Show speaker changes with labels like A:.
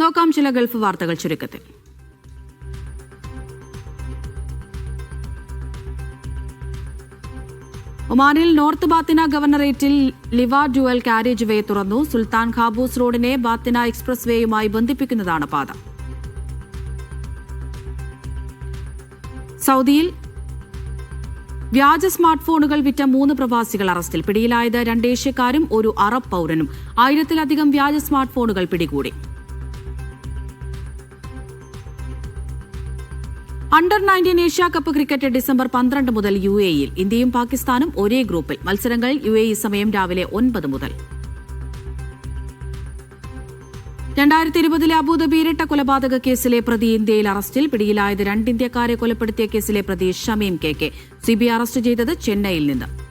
A: നോക്കാം ചില ഗൾഫ് വാർത്തകൾ ചുരുക്കത്തിൽ. ഒമാനിൽ നോർത്ത് ബാത്തിന ഗവർണറേറ്റിൽ ലിവ ഡ്യുവൽ കാരേജ് വേ തുറന്നു. സുൽത്താൻ ഖാബൂസ് റോഡിനെ ബാത്തിന എക്സ്പ്രസ് വേയുമായി ബന്ധിപ്പിക്കുന്നതാണ് പാത. സൗദിയിൽ വ്യാജ സ്മാർട്ട് ഫോണുകൾ വിറ്റ മൂന്ന് പ്രവാസികൾ അറസ്റ്റിൽ. പിടിയിലായത് രണ്ട് ഏഷ്യക്കാരും ഒരു അറബ് പൌരനും. ആയിരത്തിലധികം വ്യാജ സ്മാർട്ട് ഫോണുകൾ പിടികൂടി. Under nineteen Asia cup cricket December പന്ത്രണ്ട് മുതൽ യു എയിൽ ഇന്ത്യയും പാകിസ്ഥാനും ഒരേ ഗ്രൂപ്പിൽ മത്സരങ്ങൾ യു എ ഇ സമയം രാവിലെ ഒൻപത് മുതൽ. രണ്ടായിരത്തി ഇരുപതിലെ അബൂദബി ഇരട്ട കൊലപാതക കേസിലെ പ്രതി ഇന്ത്യയിൽ അറസ്റ്റിൽ പിടിയിലായത് രണ്ട് ഇന്ത്യക്കാരെ കൊലപ്പെടുത്തിയ കേസിലെ പ്രതി Shameem K K. CBI arrest ചെയ്തത് ചെന്നൈയിൽ നിന്ന്.